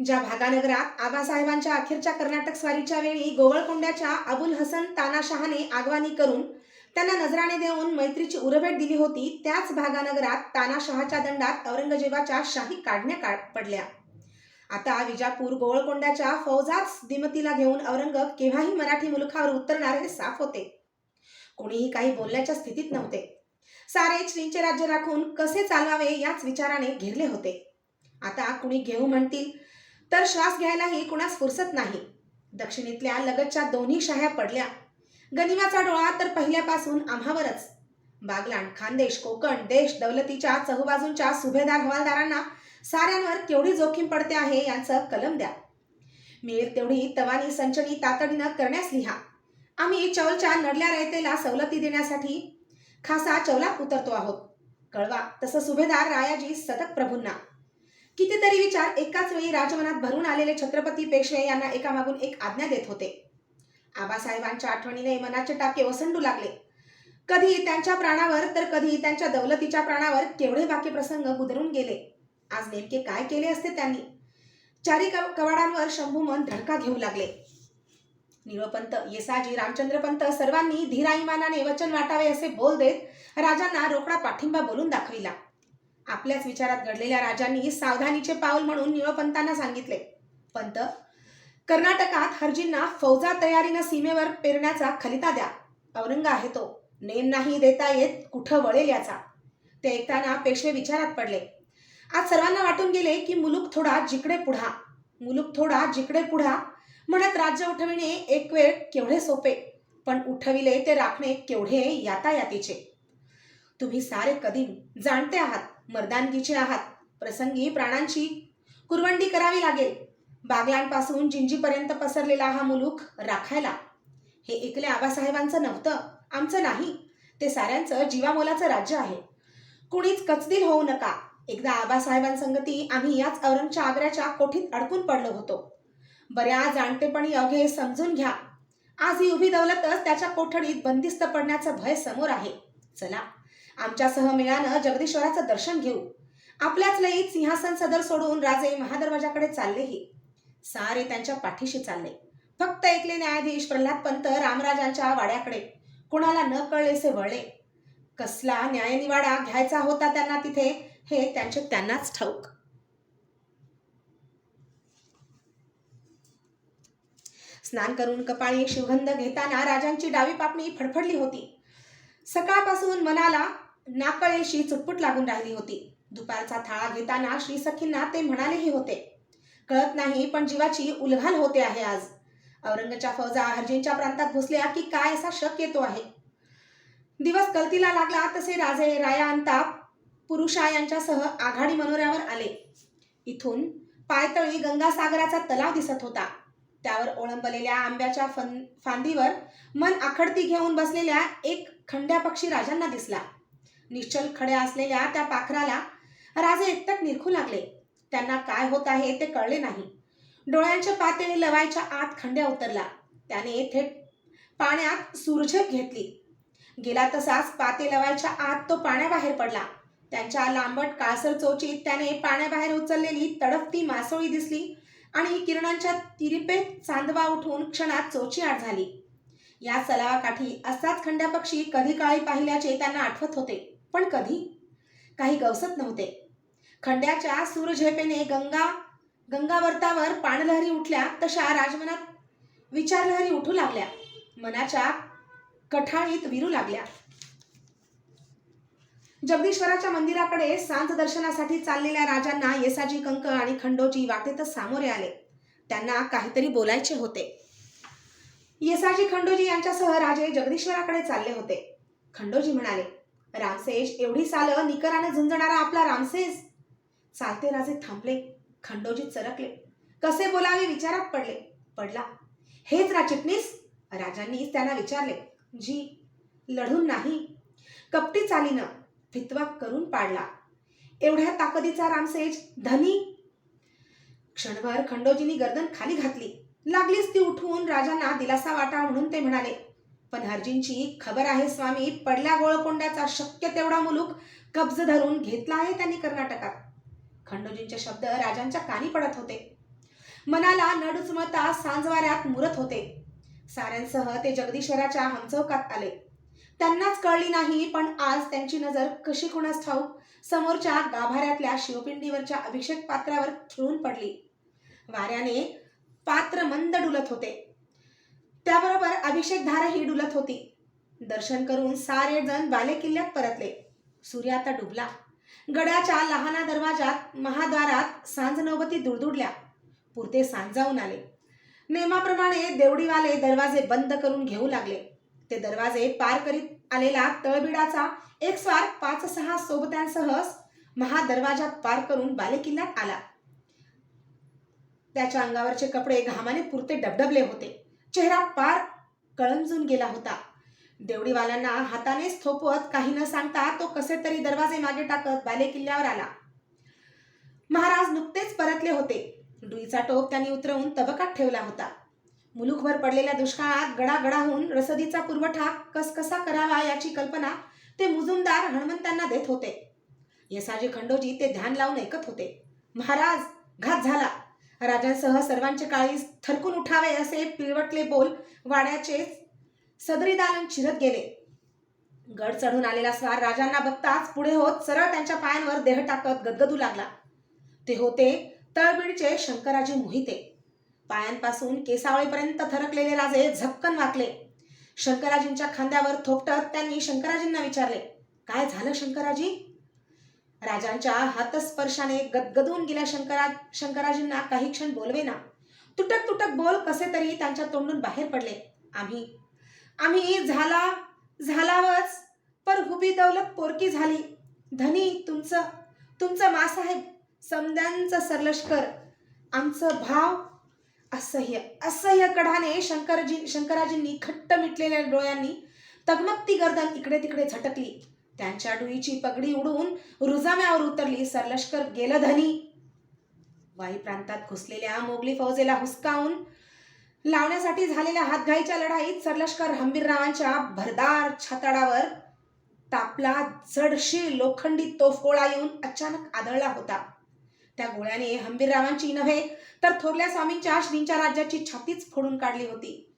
ज्या भागानगरात आबासाहेबांच्या अखेरच्या कर्नाटक स्वारीच्या वेळी गोवळकोंड्याच्या अबुल हसन तानाशहाने आगवानी करून त्यांना नजराणे देऊन मैत्रीची उरभेट दिली होती त्याच भागानगरात तानाशहाच्या दंडात औरंगजेबाच्या शाही काढण्या काढ पडल्या. आता विजापूर गोवळकोंड्याच्या फौजाच दिमतीला घेऊन औरंग केव्हाही मराठी मुलखावर उतरणार हे साफ होते. कोणीही काही बोलण्याच्या स्थितीत नव्हते. सारे श्रींचे राज्य राखून कसे चालवावे याच विचाराने घेरले होते. आता कुणी घेऊ म्हणतील तर श्वास घ्यायलाही कुणास फुरसत नाही. दक्षिणेतल्या लगतच्या दोन्ही शाह्या पडल्या. गनिमाचा डोळा तर पहिल्यापासून आम्हावरच. बागलाण खानदेश कोकण देश दौलतीच्या चहूबाजूंच्या सुभेदार हवालदारांना साऱ्यांवर केवढी जोखीम पडते आहे यांचं कलम द्या. मिळेल तेवढी तवानी संचनी तातडीनं करण्यास लिहा. आम्ही चौलच्या नडल्या रयतेला सवलती देण्यासाठी खासा चौलात उतरतो आहोत. कळवा तसं सुभेदार रायाजी सतत प्रभूंना. कितीतरी विचार एकाच वेळी राजमनात भरून आलेले छत्रपती पेशवे यांना एकामागून एक आज्ञा देत होते. आबासाहेबांच्या आठवणीने मनाचे टाके ओसंडू लागले. कधी त्यांच्या प्राणावर तर कधी त्यांच्या दौलतीच्या प्राणावर केवढे बाकी प्रसंग गुदरून गेले. आज नेमके काय केले असते त्यांनी? चारी कव- कवाडांवर शंभूमन धडका घेऊ लागले. निळोपंत येसाजी रामचंद्रपंत सर्वांनी धीराईमानाने वचन वाटावे असे बोल देत राजांना रोकडा पाठिंबा बोलून दाखविला. आपल्याच विचारात घडलेल्या राजांनी सावधानीचे पाऊल म्हणून निळपंतांना सांगितले. पंत कर्नाटकात हरजींना फौजा तयारीनं सीमेवर पेरण्याचा खलिता द्या. औरंग आहे तो नेम नाही देता येत कुठं वळेल याचा. ते ऐकताना पेशवे विचारात पडले. आज सर्वांना वाटून गेले की मुलूक थोडा जिकडे पुढा. मुलूक थोडा जिकडे पुढा म्हणत राज्य उठविणे एक वेळ केवढे सोपे पण उठविले ते राखणे केवढे यातायातीचे. तुम्ही सारे कधी जाणते आहात? मर्दानगीचे आहात. प्रसंगी प्राणांची कुरवंडी करावी लागेल. बागलांपासून जिंजीपर्यंत पसरलेला हा मुलूक राखायला. हे एकले आबासाहेबांचं नव्हतं आमचं नाही. ते साऱ्यांचं जीवामोलाचं राज्य आहे. कुणीच कचदिल होऊ नका. एकदा आबासाहेबांसंगती आम्ही याच औरंगच्या आग्र्याच्या कोठीत अडकून पडलो होतो. बऱ्या जाणतेपणी अवघे समजून घ्या. आज ही उभी दौलतच त्याच्या कोठडीत बंदिस्त पडण्याचं भय समोर आहे. चला. आमच्या सहमेळानं जगदीश्वराचं दर्शन घेऊ. आपल्याच लईत सिंहासन सदर सोडून राजे महादरवाजाकडे चाललेही. सारे त्यांच्या पाठीशी चालले. फक्त एकले न्यायाधीश प्रल्हाद पंत रामराजांच्या वाड्याकडे. कुणाला न कळलेसे वळले. कसला न्यायनिवाडा घ्यायचा होता त्यांना तिथे हे त्यांचे त्यांनाच ठाऊक. स्नान करून कपाळी शिवगंध घेताना राजांची डावी पापणी फडफडली होती. सकाळपासून मनाला नाकळेशी चुटपुट लागून राहिली होती. दुपारचा थाळा घेताना श्री सखींना ते म्हणालेही होते. कळत नाही पण जीवाची उलघाल होते आहे आज. औरंगच्या फौजा हरजींच्या प्रांतात घुसल्या की काय असा शक येतो आहे. दिवस कलतीला लागला तसे राजे राया अंताप पुरुषा यांच्यासह आघाडी मनोऱ्यावर आले. इथून पायतळी गंगासागराचा तलाव दिसत होता. त्यावर ओळंबलेल्या आंब्याच्या फन फांदीवर मन आखडती घेऊन बसलेल्या एक खंड्या पक्षी राजांना दिसला. निश्चल खड्या असलेल्या त्या पाखराला राजे एकटक निरखू लागले. त्यांना काय होत आहे ते कळले नाही. डोळ्यांच्या पाते लवायच्या आत खंड्या उतरला. त्याने थेट पाण्यात सुरझेप घेतली. गेला तसाच पाते लवायच्या आत तो पाण्याबाहेर पडला. त्यांच्या लांबट काळसर चोचीत त्याने पाण्याबाहेर उचललेली तडफती मासोळी दिसली आणि किरणांच्या तिरिपेत चांदवा उठून क्षणात चोची आड झाली. या सलावाकाठी असाच खंड्या पक्षी कधी काळी पाहिल्याचे त्यांना आठवत होते. पण कधी? काही गवसत नव्हते. खंड्याच्या सूरझेपेने गंगा गंगावर्तावर पाणलहरी उठल्या तशा राजमनात विचारलहरी उठू लागल्या. मनाच्या कठाळीत विरू लागल्या. जगदीश्वराच्या मंदिराकडे सांज दर्शनासाठी चाललेल्या राजांना येसाजी कंक आणि खंडोजी वाटेतच सामोरे आले. त्यांना काहीतरी बोलायचे होते. येसाजी खंडोजी यांच्यासह राजे जगदीश्वराकडे चालले होते. खंडोजी म्हणाले रामसेश एवढी सालं निकराने झुंजणारा आपला रामसेस चालते राजे थांबले. खंडोजी चरकले. कसे बोलावे विचारात पडले. पडला. हेच राचिटणीस राजांनी त्यांना विचारले. जी लढून नाही. कपटी चालीनं भितवा करून पाडला. एवढ्या ताकदीचा रामसेज धनी? क्षणभर खंडोजींनी गर्दन खाली घातली. लागलीच ती उठवून राजांना दिलासा वाटा म्हणून ते म्हणाले पण हरजींची खबर आहे स्वामी. पडल्या गोळकोंड्याचा शक्य तेवढा मुलूक कब्ज धरून घेतला आहे त्यांनी कर्नाटकात. खंडोजींचे शब्द राजांच्या कानी पडत होते. मनाला नडुचमळता सांजवाऱ्यात मुरत होते. साऱ्यांसह ते जगदीश्वराच्या हमचौकात आले. त्यांनाच कळली नाही पण आज त्यांची नजर कशी कोणास ठाऊक? समोरच्या गाभाऱ्यातल्या शिवपिंडीवरच्या अभिषेक पात्रावर खिळून पडली. वाऱ्याने पात्र मंद डुलत होते. त्याबरोबर अभिषेक धारही डुलत होती. दर्शन करून सारे जण बाले किल्ल्यात परतले. सूर्य आता डुबला. गडाच्या लहाना दरवाजात महाद्वारात सांज नवबती दुडदुडल्या. पुरते सांजावून आले. नेमाप्रमाणे देवडीवाले दरवाजे बंद करून घेऊ लागले. ते दरवाजे पार करीत आलेला तळबिडाचा एक स्वार पाच सहा सोबत्यांसह महादरवाजात पार करून बालेकिल्ल्यात आला. त्याच्या अंगावरचे कपडे घामाने पुरते डबडबले होते. चेहरा पार कळंजून गेला होता. देवडीवाल्यांना हातानेच थोपवत काही न सांगता तो कसे तरी दरवाजे मागे टाकत बाले किल्ल्यावर आला. महाराज नुकतेच परतले होते. डुईचा टोप त्यांनी उतरवून तबकात ठेवला होता. मुलुकभर पडलेल्या दुष्काळात गडागडाहून रसदीचा पुरवठा कसकसा करावा याची कल्पना ते मुजुमदार हनुमंतांना देत होते. येसाजी खंडोजी ते ध्यान लावून ऐकत होते. महाराज घात झाला. राजांसह सर्वांचे काळी थरकून उठावे असे पिळवटले बोल वाड्याचे सदरी दालन चिरत गेले. गड चढून आलेला स्वार राजांना बघताच पुढे होत सरळ त्यांच्या पायांवर देह टाकत गदगदू लागला. ते होते तळबीडचे शंकराजी मोहिते. पायांपासून केसावळीपर्यंत थरकलेले राजे झपकन वाकले. शंकराजींच्या खांद्यावर थोपटत त्यांनी शंकराजींना विचारले काय झालं शंकराजी? राजांच्या हातस्पर्शाने गदगदून गेल्या शंकरा शंकराजींना काही क्षण बोलवेना. तुटक तुटक बोल कसे तरी त्यांच्या तोंडून बाहेर पडले. आम्ही आम्ही झाला झालावच पर हुबी दौलत पोरकी झाली. धनी तुमचं तुमचं मासाहेब समद्यांचं सरलष्कर आमचं भाव असह्य असह्य कढाने शंकरजी शंकराजींनी खट्ट मिटलेल्या डोळ्यांनी तगमगती गर्दन इकडे तिकडे झटकली. त्यांच्या डुईची पगडी उडून रुजाम्यावर उतरली. सरलष्कर गेलं धनी. वाई प्रांतात घुसलेल्या मोगली फौजेला हुसकावून लावण्यासाठी झालेल्या हातघाईच्या लढाईत सरलष्कर हंबीररावांच्या भरदार छाताडावर तापला जडशी लोखंडी तोफगोळा येऊन अचानक आदळला होता. त्या गोळ्याने हंबीररावांची नव्हे तर थोरल्या स्वामींच्या श्रींच्या राज्याची छातीच फोडून काढली होती.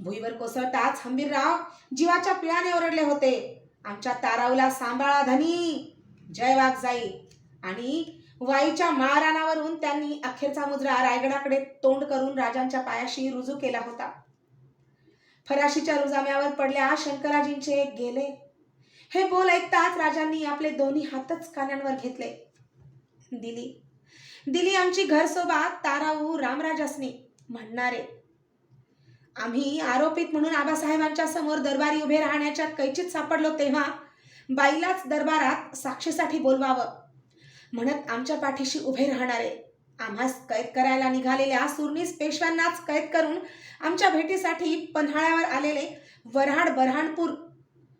भुईवर कोसळताच हंबीरराव जीवाच्या पिळाने ओरडले होते. आमच्या तारावला सांभाळा धनी. जय वाघजाई. आणि वाईच्या माळरानावरून त्यांनी अखेरचा मुद्रा रायगडाकडे तोंड करून राजांच्या पायाशी रुजू केला होता. फराशीच्या रुजाम्यावर पडल्या शंकराजींचे गेले. हे बोल ऐकताच राजांनी आपले दोन्ही हातच कानांवर घेतले. दिली. दिली आमची घरसोबा ताराऊ रामराजासनी. म्हणणारे आम्ही आरोपित म्हणून आबासाहेबांच्या समोर दरबारी उभे राहण्याच्या कैचीत सापडलो तेव्हा बाईलाच दरबारात साक्षीसाठी बोलवावं म्हणत आमच्या पाठीशी उभे राहणारे. आम्हास कैद करायला निघालेल्या सुरनीस पेशव्यांनाच कैद करून आमच्या भेटीसाठी पन्हाळ्यावर आलेले वऱ्हाड बऱ्हाणपूर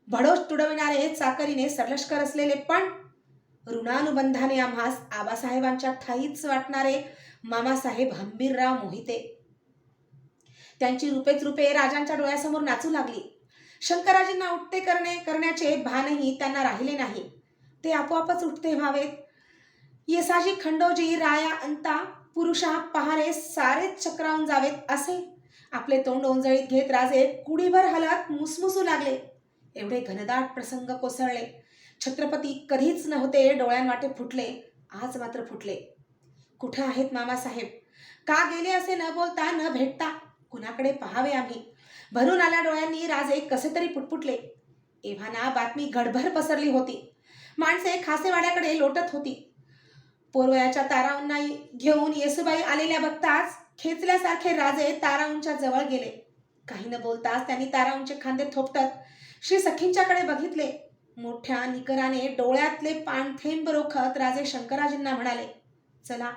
भडोस तुडविणारे चाकरीने सरलष्कर असलेले पण ऋणानुबंधाने आम्हास आबासाहेबांच्या ठाईच वाटणारे मामासाहेब हंबीरराव मोहिते त्यांची रूपेच रूपे राजांच्या डोळ्यासमोर नाचू लागली. शंकराजींना उठते करणे करण्याचे भानही त्यांना राहिले नाही. ते आपोआपच उठते व्हावेत. येसाजी खंडोजी राया अंता पुरुषा पहारे सारेच चक्रावून जावेत असे. आपले तोंड ओंजळीत घेत राजे कुडीभर हलत मुसमुसू लागले. एवढे घनदाट प्रसंग कोसळले. छत्रपती कधीच नव्हते डोळ्यांवाटे फुटले. आज मात्र फुटले. कुठं आहेत मामासाहेब? का गेले असे न बोलता न भेटता? कुणाकडे पहावे आम्ही? भरून आल्या डोळ्यांनी राजे कसे तरी पुटपुटले. एव्हाना बातमी गडभर पसरली होती. माणसे खासेवाड्याकडे लोटत होती. पोरवयाच्या ताराऊंना घेऊन येसुबाई आलेल्या बघताच खेचल्यासारखे राजे ताराऊंच्या जवळ गेले. काही न बोलताच त्यांनी ताराऊंचे खांदे थोपटत श्री सखींच्याकडे बघितले. मोठ्या निकराने डोळ्यातले पाणथेंब रोखत राजे शंकराजींना म्हणाले चला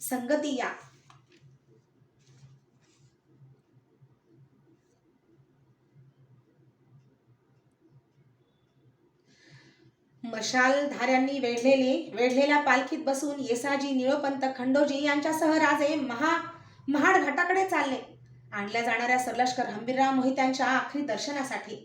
संगती या. मशालधाऱ्यांनी वेढलेले वेढलेल्या पालखीत बसून येसाजी निळोपंत खंडोजी यांच्यासह राजे महा महाड घाटाकडे चालले. आणल्या जाणाऱ्या सरलष्कर हंबीरराव मोहित्यांच्या आखरी दर्शनासाठी.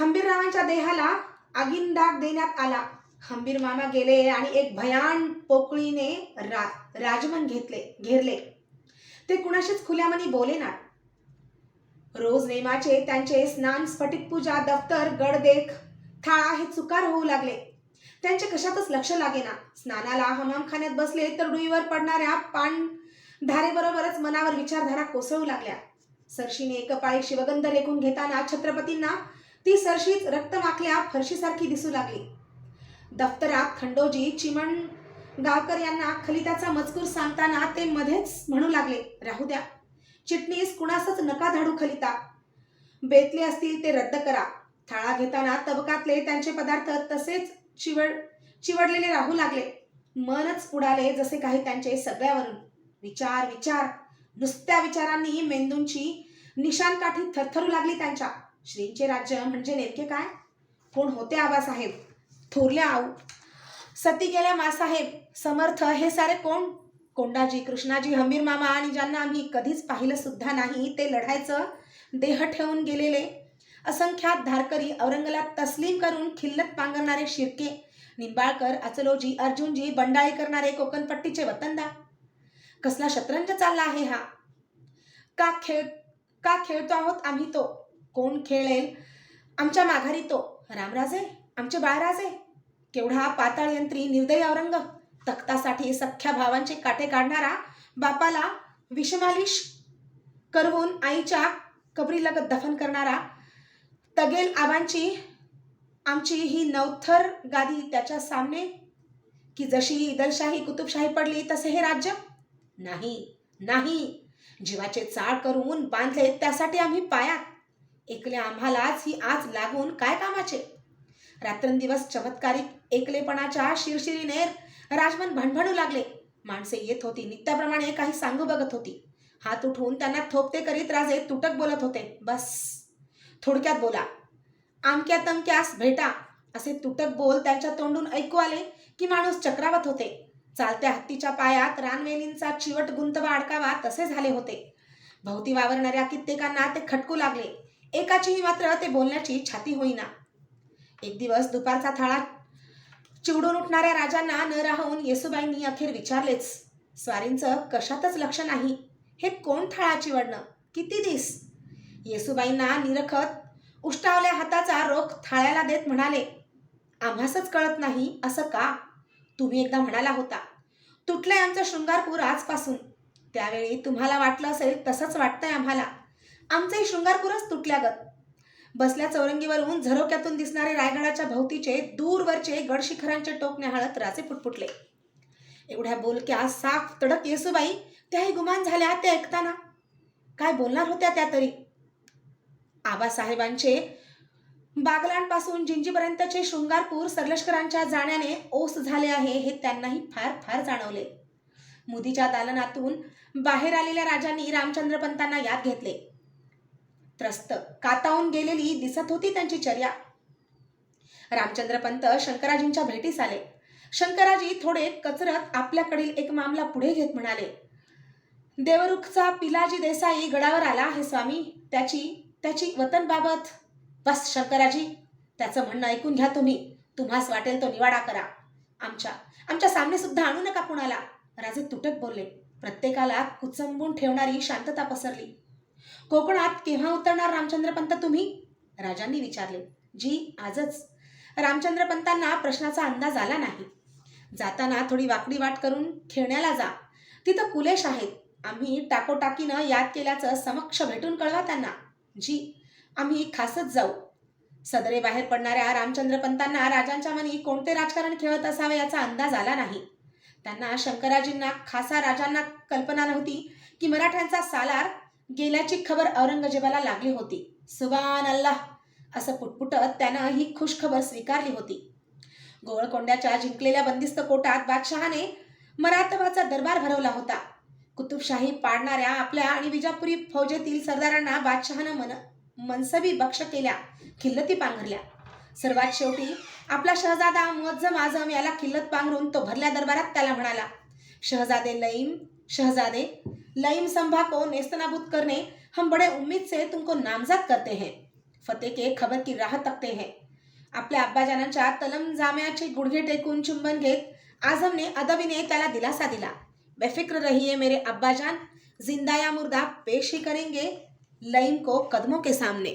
हंबीररावांच्या देहाला आगिनदाग देण्यात आला. हंबीर मामा गेले आणि एक भयान पोकळीने रा राजमन घेतले घेरले. ते कुणाशीच खुल्यामनी बोलेना रोज नेमाचे त्यांचे स्नान स्फटिक पूजा दफ्तर गडदेख थाळा हे चुकार होऊ लागले. त्यांचे कशातच लक्ष लागेना. स्नानाला हमामखान्यात बसले तर डुईवर पडणाऱ्या पान धारेबरोबरच मनावर विचारधारा कोसळू लागल्या. सरशीने एकपाळी शिवगंध रेखून घेताना छत्रपतींना ती सरशीच रक्तमाखल्या फरशीसारखी दिसू लागली. दफ्तरात खंडोजी चिमण गावकर यांना खलिताचा मजकूर सांगताना ते मध्येच म्हणू लागले राहू द्या. चिटणीस कुणासच नका धाडू खलिता. बेतले असतील ते रद्द करा. थाळा घेताना तबकातले त्यांचे पदार्थ तसेच चिवड चिवडलेले राहू लागले. मनच उडाले जसे काही त्यांचे सगळ्यावरून. विचार विचार. नुसत्या विचारांनी मेंदूंची निशाणकाठी थरथरू लागली त्यांच्या. श्रींचे राज्य म्हणजे नेमके काय? कोण होते आबासाहेब? थोरल्या आऊ. सती गेल्या मासाहेब. समर्थ हे सारे कोण? कोंडाजी कृष्णाजी हमीर मामा आणि ज्यांना आम्ही कधीच पाहिलं सुद्धा नाही ते लढायचं देह ठेवून गेलेले. असंख्यात धारकरी औरंगला तस्लीम करून खिल्लत पांगरणारे शिर्के निंबाळकर अचलोजी अर्जुनजी बंडाळी करणारे कोकणपट्टीचे वतनदार कसला शतरंज चालला आहे हा? का खेळ का खेळतो आहोत आम्ही तो? कोण खेळेल आमच्या माघारी तो? रामराजे आमचे बाळराजे? केवढा पाताळ यंत्री निर्दयी औरंग. तख्तासाठी सख्या भावांचे काटे काढणारा बापाला विषमालिश करवून आईच्या कबरीलगत दफन करणारा तगेल आबांची आमची ही नवथर गादी त्याच्या सामने. की जशी इदलशाही कुतुबशाही पडली तसे हे राज्य? नाही नाही. जीवाचे चाळ करून बांधले त्यासाठी आम्ही पायात. एकल्या आम्हालाच ही आज लागून काय कामाचे? रात्रंदिवस चमत्कारिक एकलेपणाच्या शिरशिरीने राजमन भणभणू लागले. माणसे येत होती नित्याप्रमाणे काही सांगू बघत होती. हात उठवून त्यांना थोपते करीत राजे तुटक बोलत होते. बस. थोडक्यात बोला. आमक्या तमक्यास भेटा. असे तुटक बोल त्यांच्या तोंडून ऐकू आले की माणूस चक्रावत होते. चालत्या हत्तीच्या पायात रानवेलींचा चिवट गुंतवा अडकावा तसे झाले होते. भोवती वावरणाऱ्या कित्येकांना ते खटकू लागले. एकाचीही मात्र ते बोलण्याची छाती होईना. एक दिवस दुपारचा थाळा चिवडून उठणाऱ्या राजांना न राहून येसुबाईंनी अखेर विचारलेच स्वारींचं कशातच लक्ष नाही हे कोण थाळा चिवडणं? किती दिस? येसुबाईंना निरखत उष्टावल्या हाताचा रोख थाळ्याला देत म्हणाले आम्हासच कळत नाही असं का? तुम्ही एकदा म्हणाला होता तुटलंय आमचं शृंगारपूर आजपासून. त्यावेळी तुम्हाला वाटलं असेल तसंच वाटतंय आम्हाला. आमचंही शृंगारपूरच तुटल्यागत. बसल्या चौरंगीवरून झरोक्यातून दिसणारे रायगडाच्या भोवतीचे दूरवरचे गडशिखरांचे टोक न्याहाळत राजे फुटफुटले एवढ्या बोलक्या साफ तडक येसुबाई त्याही गुमान झाल्या ते ऐकताना. काय बोलणार होत्या त्या तरी? आबासाहेबांचे बागलांपासून जिंजीपर्यंतचे शृंगारपूर सरलष्करांच्या जाण्याने ओस झाले आहे हे त्यांनाही फार फार जाणवले. मुदीच्या दालनातून बाहेर आलेल्या राजांनी रामचंद्रपंतांना याद घेतले. त्रस्त. कातावून गेलेली दिसत होती त्यांची चर्या. रामचंद्रपंत शंकराजींच्या भेटीस आले. शंकराजी थोडे कचरत आपल्याकडील एक मामला पुढे घेत म्हणाले देवरुखचा पिलाजी देसाई गडावर आला आहे स्वामी. त्याची त्याची वतनबाबत बस शंकराजी. त्याचं म्हणणं ऐकून घ्या तुम्ही. तुम्हास वाटेल तो निवाडा करा. आमच्या आमच्या सामने सुद्धा आणू नका कुणाला. राजे तुटक बोलले. प्रत्येकाला कुचंबून ठेवणारी शांतता पसरली. कोकणात केव्हा उतरणार रामचंद्रपंत तुम्ही? राजांनी विचारले. जी आजच. रामचंद्रपंतांना प्रश्नाचा अंदाज आला नाही. जाताना थोडी वाकडी वाट करून खेळण्याला जा. तिथं कुलेश आहेत. आम्ही टाकोटाकीनं याद केल्याचं समक्ष भेटून कळवा त्यांना. जी आम्ही खासच जाऊ. सदरे बाहेर पडणाऱ्या रामचंद्रपंतांना राजांच्या मनी कोणते राजकारण खेळत असावे याचा अंदाज आला नाही. त्यांना शंकराजींना खासा राजांना कल्पना नव्हती की मराठ्यांचा सालार गेल्याची खबर औरंगजेबाला लागली होती. सुबान अल्लाह! असं पुटपुटत त्यानं ही खुश खबर स्वीकारली होती. गोवळकोंड्याच्या जिंकलेल्या बंदिस्त कोटात बादशहाने मराठवाचा दरबार भरवला होता. कुतुबशाही पाडणाऱ्या आपल्या आणि विजापुरी फौजेतील सरदारांना बादशहानं मन मनसबी बक्ष केल्या खिल्लती पांघरल्या. सर्वात शेवटी आपला शहजादा मुअज्जम आझम याला खिल्लत पांघरून तो भरल्या दरबारात त्याला म्हणाला शहजादे लईम शहजादे लईम संभा को नेस्तनाबूत करने हम बड़े उम्मीद से तुमको नामजद करते हैं। फतेह के खबर की राह तकते हैं। आपल्या अब्बाजानांच्या तलम जाम्याचे गुडघे टेकून चुंबन घेत आझमने अदबीने त्याला दिलासा दिला। बेफिक्र रहिए मेरे अब्बाजान जिंदा या मुर्दा पेश ही करेंगे लईम को कदमों के सामने।